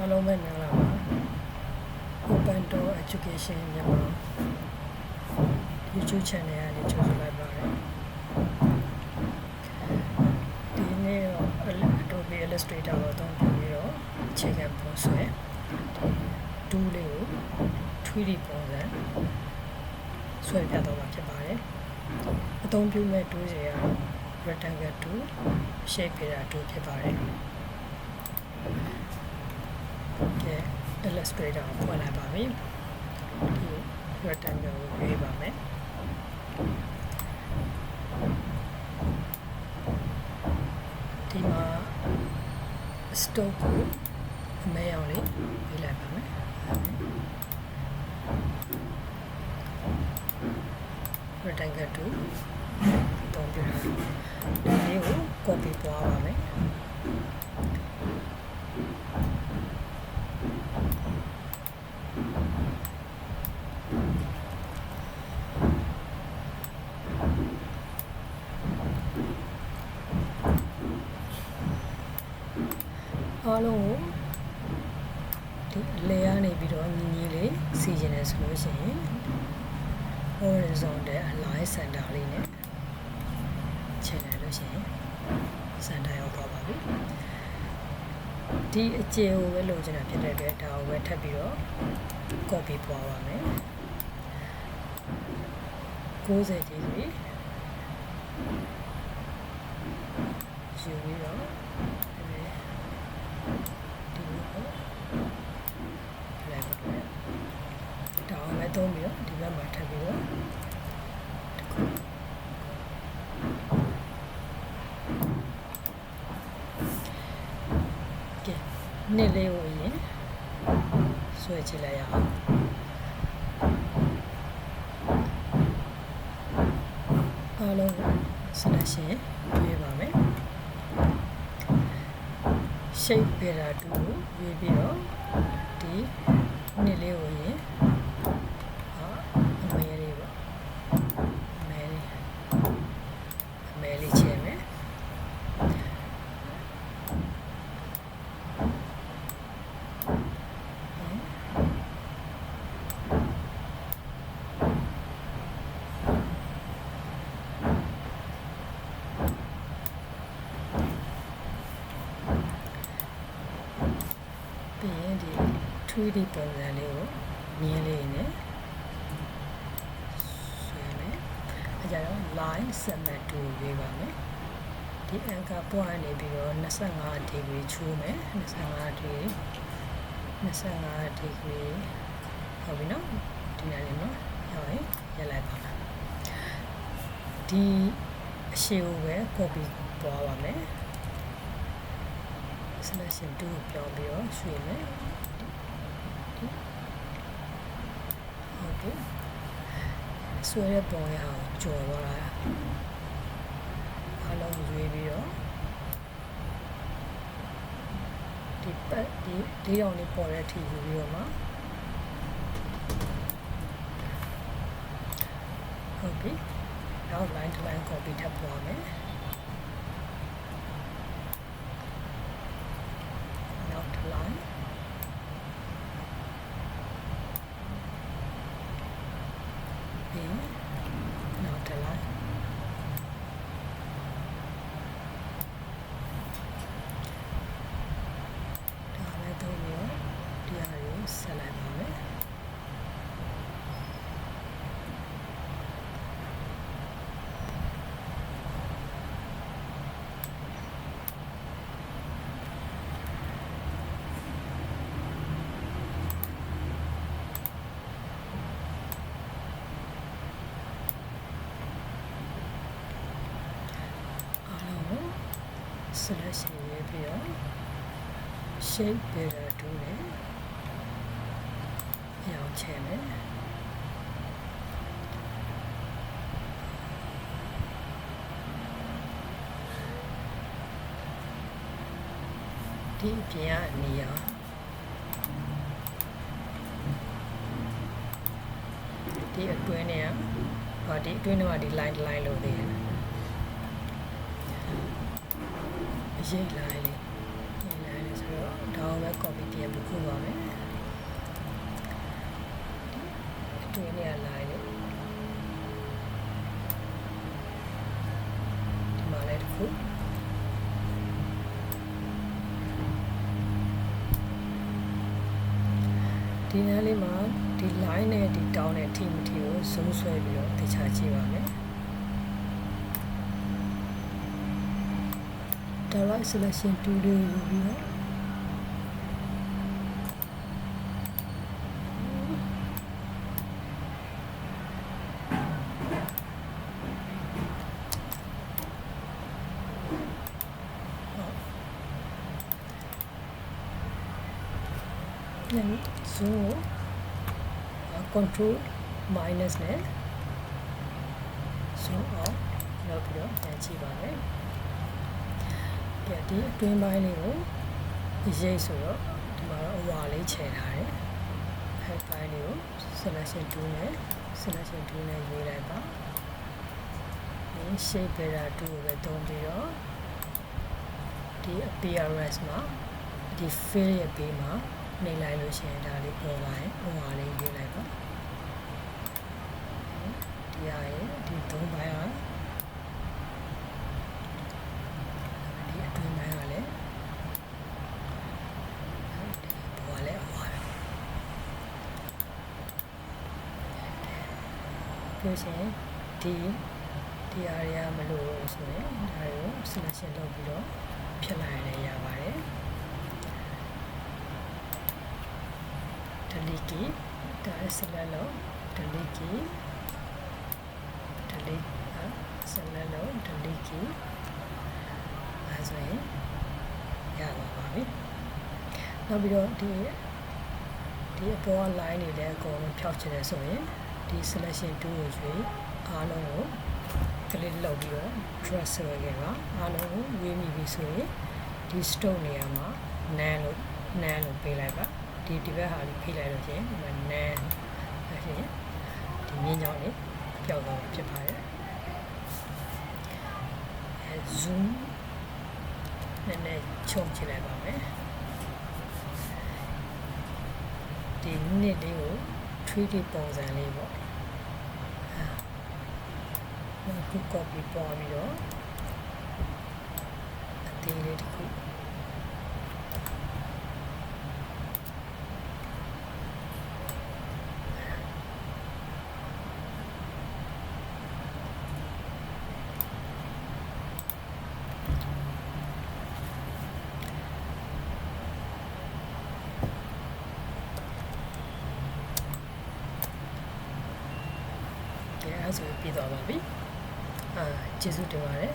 အားလုံးပဲမင်္ဂလာပါ Open Door Education မြန်မာ YouTube channel ကနေကြိုဆိုလိုက်ပါတယ်ဒီနေ့တော့ Adobe Illustrator ကိုအသုံးပြုပြီးတော့အခြေခံပုံဆွဲ tool လေးကို 3D ပုံစံဆွဲပြတော့မှာဖြစ်ပါတယ်အသုံးပြုမဲ့ tool တွေကတော့ rectangle tool shape creator tool ဖြစ်ပါတယ်ကဲ Illustrator ကိုဖွင့်လိုက်ပါပြီဒီ rectangle ကိုရွေးပါမယ်ဒီမှာ stroke ကိုအမဲအောင်လေးပေးလိုက်ပါမယ် rectangle 2တုံးပြတာဒီလေးကို copy သွားပါမယ်အားလုံးကို ဒီအလဲရနေပြီးတော့ညီညီလေးစီကျင်တယ်ဆိုလို့ရှိရင် horizontal align center လေးနဲ့ချင်တယ်လို့ရှိရင် center ရောက်သွားပါပြီဒီအကျေကိုပဲလိုချင်တာဖြစ်တဲ့အတွက်ဒါကိုပဲထပ်ပြီးတော့ copy ပွားပါမယ်90 degree ယူပြီးတော့ဒီလိုပေါ့လိုက်ပါမယ်ဒါ အောင်ပဲသုံးပြီးတော့ဒီဘက်မှာထပ်ပြီးတော့ကဲနှစ်လေးကိုအရင်ဆွဲချလိုက်ရအောင်အားလုံးကို selection ရွေးပါမယ် shape ပြတာတူကိုရွေးပြီးတော့ဒီနှစ်လေးကိုရင်ဟာအမဲလေးပေါ့အမဲလေးအမဲလေးချဲမယ်ပြီးရင်ဒီ 3D ပုံစံလေးကိုမြင်းလေးနဲ့ဆွဲမယ်အဲကြတော့ line segment 2ကိုရွေးပါမယ်ဒီ anchor point နေပြီးတော့25 degree ချိုးမယ်25 degree 25 degree ဟုတ်ပြီနော်ဒီနေရာလေးမှာရောက်ရင်ရက်လိုက်ပါလားဒီအရှိကိုပဲ copy သွားပါမယ် selection 2ကိုပြောင်းပြီးတော့ရွှေ့မယ် ဟုတ်ကဲ့ဆွဲတဲ့ပုံရအောင်ကြော်သွားတာအလုံးရွေးပြီးတော့ဒီပတ်ဒီဒီအောင်လေးပေါ်တဲ့အထိယူပြီးတော့မှဟုတ်ပြီနောက် line to line copy ထပ်ပွားမယ်နောက်တစ် line ပြီးနောက်တစ် line ဒါလည်းတော့ပြီးတော့ဒီအရာကိုဆက်လိုက်ပါမယ်အားလုံးကို selection ရေးပြီးတော့ shape builder tool နဲ့ရောင်းချဲမယ်ဒီအပြင်ကနေရာဒီအတွင်းเนี่ยဟောဒီအတွင်းတော့ဒီ line line လို့သေးတယ် အရေး line လေး line လေးဆိုတော့ဒါအောင်ပဲ copy ပြန်ပြီးခုပါမယ်အတွင်းနဲ့လာရင်ဒီမှာလည်းတစ်ခုဒီနားလေးမှာဒီ line နဲ့ဒီ down နဲ့ team တီကို zoom ဆွဲပြီးတော့တခြားကြည့်ပါမယ် direct selection tool လေးကိုယူပြီးတော့ည zoom ကို control minus နဲ့ zoom out လုပ်ပြီးတော့ပြန်ကြည့်ပါမယ်ကဲ ဒီအတွင်းပိုင်းလေးကိုရိတ်ဆိုတော့ဒီမှာတော့အဝါလေးခြယ်ထားတယ်အဲ့ပိုင်းလေးကို selection tool နဲ့ selection tool နဲ့ရွေးလိုက်ပါဒီ shape bearer tool ကိုပဲသုံးပြီးတော့ဒီ appearance မှာဒီ fill ရဲ့ဘေးမှာနှိပ်လိုက်လို့ရှိရင်ဒါလေးပေါ်လာရင်အဝါလေးရွေးလိုက်ပါဒီဟာရဲ့ဒီသုံးပိုင်းဟာဒီအတွင်းပိုင်းကလည်းပေါ်လည်းအဝါပဲ ပြောရှင်ဒီဒီအရာမလို့ဆိုရင်ဒါကို selection လုပ်ပြီးတော့ဖြတ်လိုက်ရရပါတယ် delete key ဒါ select လုပ် delete key delete ဟာ select လုပ် delete key အဲဆိုရင်ရသွားပါပြီနောက်ပြီးတော့ဒီဒီအပေါ်က line တွေလည်းအကုန်လုံးဖြောက်ချင်တယ်ဆိုရင် ဒီ selection tool ကိုရွေးအားလုံးကို click လုပ်ပြီးတော့ drag ဆွဲခဲ့ပါအားလုံးကိုရွေးမိပြီဆိုရင်ဒီ stroke နေရာမှာ none လို့ none လို့ပေးလိုက်ပါဒီဒီဘက်ဟာလေးဖိလိုက်လို့ရှိရင်ဒီမှာ none အဲ့ဒီဒီမြင်းကြောင်းလေးပျောက်သွားမှာဖြစ်ပါတယ်အဲ zoom နည်းနည်းချုံချလိုက်ပါမယ်ဒီနှစ်လေးကို 3D ပုံစံလေးပေါ့အဲခု copy ပေါ်ပြီးတော့အသေးလေးတစ်ခု ကဲအဲဒါဆိုပြီးသွားပါပြီအာကျေးဇူးတင်ပါတယ်